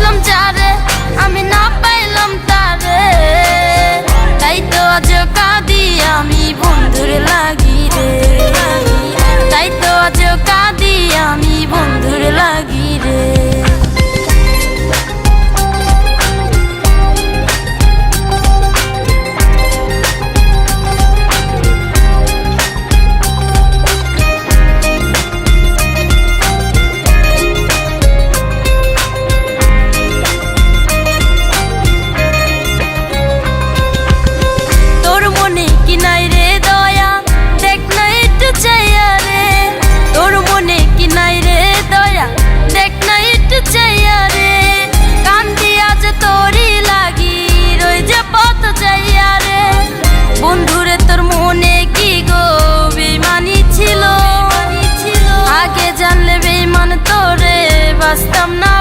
I'm done. i'm not.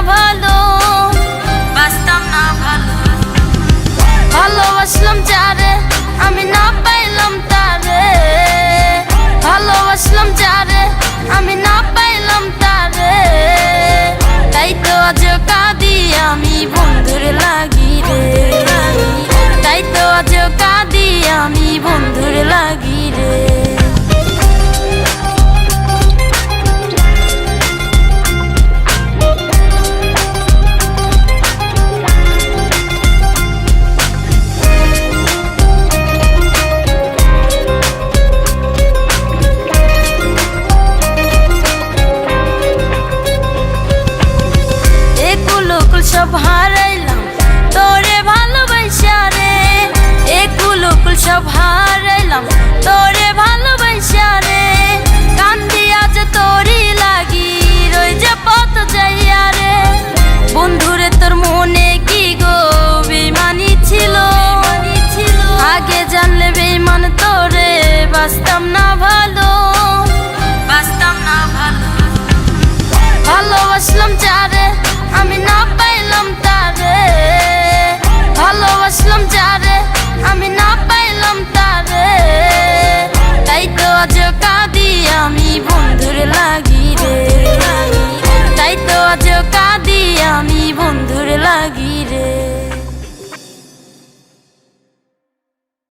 তোরে ভালোবাসা রে একুল সব হারাইলাম তোরে আজ কাঁদি আমি বন্ধুর লাগিরে।